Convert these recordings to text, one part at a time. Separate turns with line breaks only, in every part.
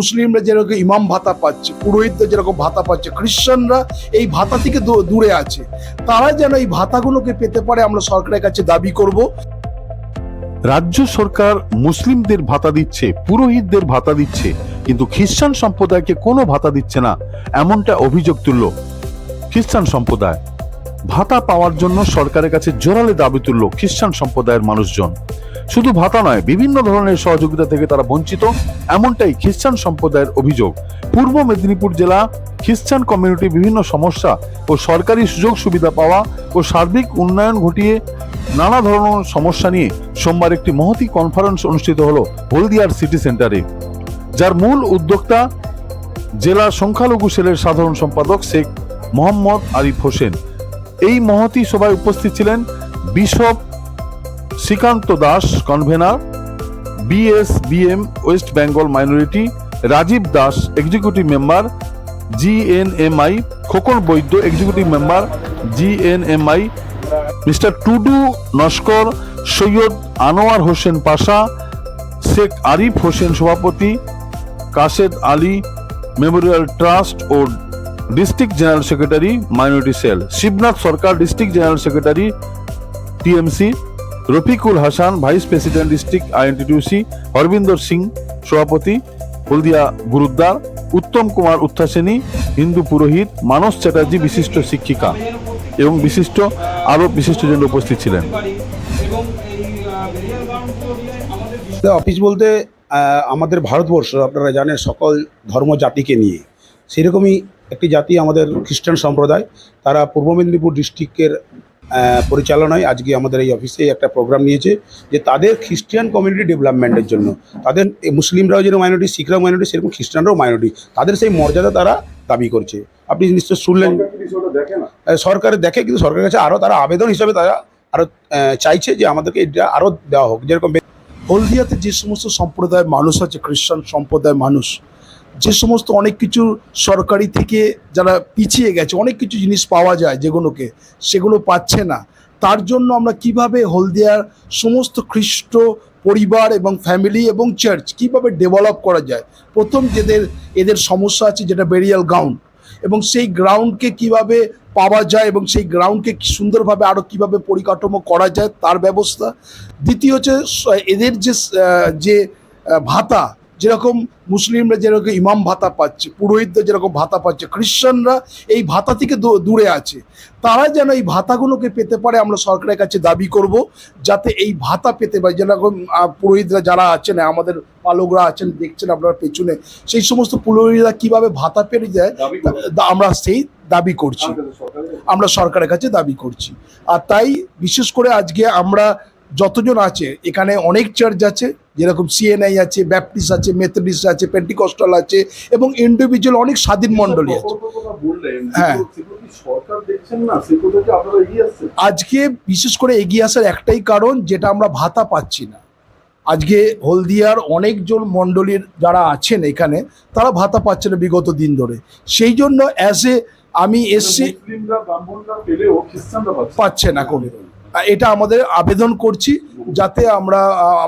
মুসলিমরা যেরকম ইমাম ভাতা পাচ্ছে, পুরোহিতরা যেরকম ভাতা পাচ্ছে, খ্রিস্টানরা এই ভাতা থেকে দূরে আছে। তারা যেন এই ভাতাগুলোকে পেতে পারে, আমরা সরকারের কাছে দাবি করব।
রাজ্য সরকার মুসলিমদের ভাতা দিচ্ছে, পুরোহিতদের ভাতা দিচ্ছে, কিন্তু খ্রিস্টান সম্প্রদায়কে কোনো ভাতা দিচ্ছে না, এমনটা অভিযোগ তুলল খ্রিস্টান সম্প্রদায়। ভাতা পাওয়ার জন্য সরকারের কাছে জোরালে দাবি তুলল খ্রিস্টান সম্প্রদায়ের মানুষজন। শুধু ভাতা নয়, বিভিন্ন ধরনের সহযোগিতা থেকে তারা বঞ্চিত। এমনটাই খ্রিস্টান সম্প্রদায়ের অভিযোগ। পূর্ব মেদিনীপুর জেলা খ্রিস্টান কমিউনিটি বিভিন্ন সমস্যা ও সরকারি সুযোগ সুবিধা পাওয়া ও সার্বিক উন্নয়ন ঘটিয়ে নানা ধরনের সমস্যা নিয়ে সোমবার একটি মহতি কনফারেন্স অনুষ্ঠিত হলো হলদিয়ার সিটি সেন্টারে যার মূল উদ্যোক্তা জেলা সংখ্যালঘু সেলের সাধারণ সম্পাদক শেখ মোহাম্মদ আরিফ হোসেন। এই মহতি সভায় উপস্থিত ছিলেন bishop Srikanta Das convener BSBM West Bengal minority Rajib Das executive member GNMI Khokon Baidya executive member GNMI mister Tudu Naskar, Syed Anowar Hossain Pasha, Sheikh Arif Hossain সভাপতি, কাশেদ আলী মেমোরিয়াল ট্রাস্ট ও district general secretary minority cell Shibnath Sarkar district general secretary TMC Rafikul Hasan vice president district INTTUC Harbinder Singh সভাপতি হলদিয়া গুরুদ্বার উত্তম কুমার উত্থাসেনী হিন্দু পুরোহিত মানস চ্যাটার্জি বিশিষ্ট শিক্ষিকা এবং বিশিষ্ট আরও বিশিষ্টজন উপস্থিত ছিলেন।
অফিস বলতে আমাদের ভারতবর্ষ, আপনারা জানেন সকল ধর্ম জাতিকে নিয়ে। সেরকমই একটি জাতি আমাদের খ্রিস্টান সম্প্রদায়, তারা পূর্ব মেদিনীপুর ডিস্ট্রিক্টের পরিচালনায় আজকে আমাদের এই অফিসে একটা প্রোগ্রাম নিয়েছে যে তাদের খ্রিস্টিয়ান কমিউনিটি ডেভেলপমেন্টের জন্য। তাদের মুসলিমরাও যেরকম মাইনরিটি শিখরাও মাইনরিটি সেরকম খ্রিস্টানরাও মাইনরিটি তাদের সেই মর্যাদা তারা দাবি করছে। আপনি নিশ্চয় শুনলেন। সরকার দেখে কিন্তু সরকারের কাছে আরও তারা আবেদন হিসাবে তারা আরও চাইছে যে আমাদেরকে এটা আরও দেওয়া হোক। যেরকম
হলদিয়াতে যে সমস্ত সম্প্রদায়ের মানুষ আছে খ্রিস্টান সম্প্রদায়ের মানুষ যে সমস্ত অনেক কিছু সরকারি থেকে যারা পিছিয়ে গেছে, অনেক কিছু জিনিস পাওয়া যায় যেগুলোকে, সেগুলো পাচ্ছে না। তার জন্য আমরা কীভাবে হলদিয়ার সমস্ত খ্রিস্ট পরিবার এবং ফ্যামিলি এবং চার্চ কীভাবে ডেভেলপ করা যায়? প্রথম যেদের, এদের সমস্যা আছে যেটা বেরিয়াল গ্রাউন্ড এবং সেই গ্রাউন্ডকে কীভাবে পাওয়া যায় এবং সেই গ্রাউন্ডকে সুন্দরভাবে আরও কীভাবে পরিকাঠামো করা যায় তার ব্যবস্থা। দ্বিতীয় হচ্ছে, এদের যে যে ভাতা যেরকম মুসলিমরা যেরকম ইমাম ভাতা পাচ্ছে পুরোহিতরা যেরকম ভাতা পাচ্ছে খ্রিশ্চানরা এই ভাতা থেকে দূরে আছে। তারা যেন এই ভাতাগুলোকে পেতে পারে আমরা সরকারের কাছে দাবি করব যাতে এই ভাতা পেতে পারে। যেরকম পুরোহিতরা যারা আছেন আমাদের পালকরা আছেন দেখছেন আপনারা পেছনে সেই সমস্ত পুরোহিতরা কীভাবে ভাতা পেয়ে যায় আমরা সেই দাবি করছি। আমরা সরকারের কাছে দাবি করছি। আর তাই বিশেষ করে আজকে আমরা যতজন আছে এখানে অনেক চার্চ আছে যেরকম সিএনআই আছে ব্যাপটিস্ট আছে মেথডিস্ট আছে পেন্টিকস্টাল আছে এবং ইন্ডিভিজুয়াল অনেক স্বাধীন মণ্ডলী আছে। হ্যাঁ। আজকে বিশেষ করে এগিয়ে আসার একটাই কারণ যেটা আমরা ভাতা পাচ্ছি না। আজকে হলদিয়ার অনেকজন মণ্ডলীর যারা আছেন এখানে তারা ভাতা পাচ্ছে না বিগত দিন ধরে। সেই জন্য অ্যাজ এ আমি এসছি
পাচ্ছে
না। কোনো এটা আমাদের আবেদন করছি যাতে আমরা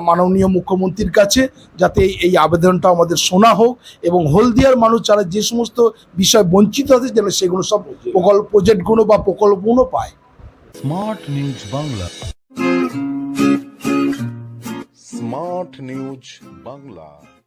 মাননীয় মুখ্যমন্ত্রীর কাছে যাতে এই- আবেদনটা আমাদের শোনা হোক এবং হলদিয়ার মানুষ যারা যে সমস্ত বিষয় বঞ্চিত আছে যেন সেগুলো সব প্রকল্প, প্রজেক্টগুলো বা প্রকল্পগুলো পায়।
Smart news Bangla.
Smart news Bangla.